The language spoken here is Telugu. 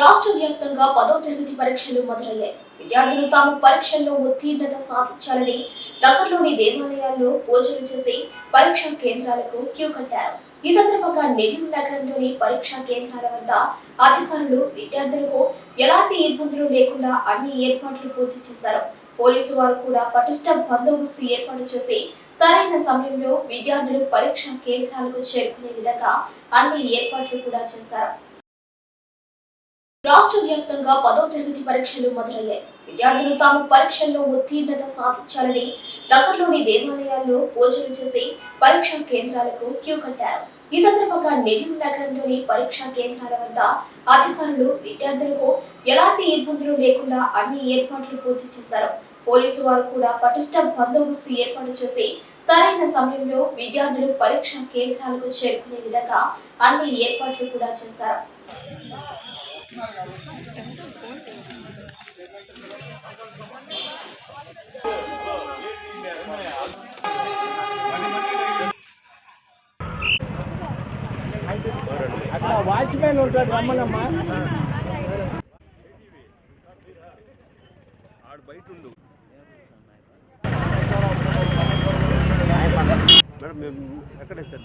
రాష్ట్ర వ్యాప్తంగా పదో తరగతి పరీక్షలు మొదలయ్యాయి. విద్యార్థులు తాము పరీక్షల్లో ఉత్తీర్ణత సాధించాలని నగరంలోని దేవాలయాల్లో పూజలు చేసి పరీక్షా కేంద్రాలకు క్యూ కట్టారు. ఈ సందర్భంగా నెల్లూరు నగరంలోని పరీక్షా కేంద్రాల వద్ద అధికారులు విద్యార్థులకు ఎలాంటి ఇబ్బందులు లేకుండా అన్ని ఏర్పాట్లు పూర్తి చేశారు. పోలీసు వారు కూడా పటిష్ట బందోబస్తు ఏర్పాటు చేసి సరైన సమయంలో విద్యార్థులు పరీక్షా కేంద్రాలకు చేరుకునే విధంగా అన్ని ఏర్పాట్లు కూడా చేశారు. రాష్ట్ర వ్యాప్తంగా పదో తరగతి పరీక్షలు మొదలయ్యాయి. విద్యార్థులు తాము పరీక్షల్లో ఉత్తీర్ణత సాధించాలని దగ్గరలోని దేవాలయాల్లో పూజలు చేసి పరీక్షా కేంద్రాలకు క్యూ కట్టారు. ఈ సందర్భంగా నెల్లూరు నగరంలోని పరీక్షా కేంద్రాల వద్ద అధికారులు విద్యార్థులకు ఎలాంటి ఇబ్బందులు లేకుండా అన్ని ఏర్పాట్లు పూర్తి చేశారు. పోలీసు వారు కూడా పటిష్ట బందోబస్తు ఏర్పాటు చేసి సరైన సమయంలో విద్యార్థులు పరీక్షా కేంద్రాలకు చేరుకునే విధంగా అన్ని ఏర్పాట్లు కూడా చేశారు. వాచ్మెన్ ఉంటాడు రమ్మనమ్మా. ఆడు బయట ఉండు. మేడం మేము ఎక్కడ సార్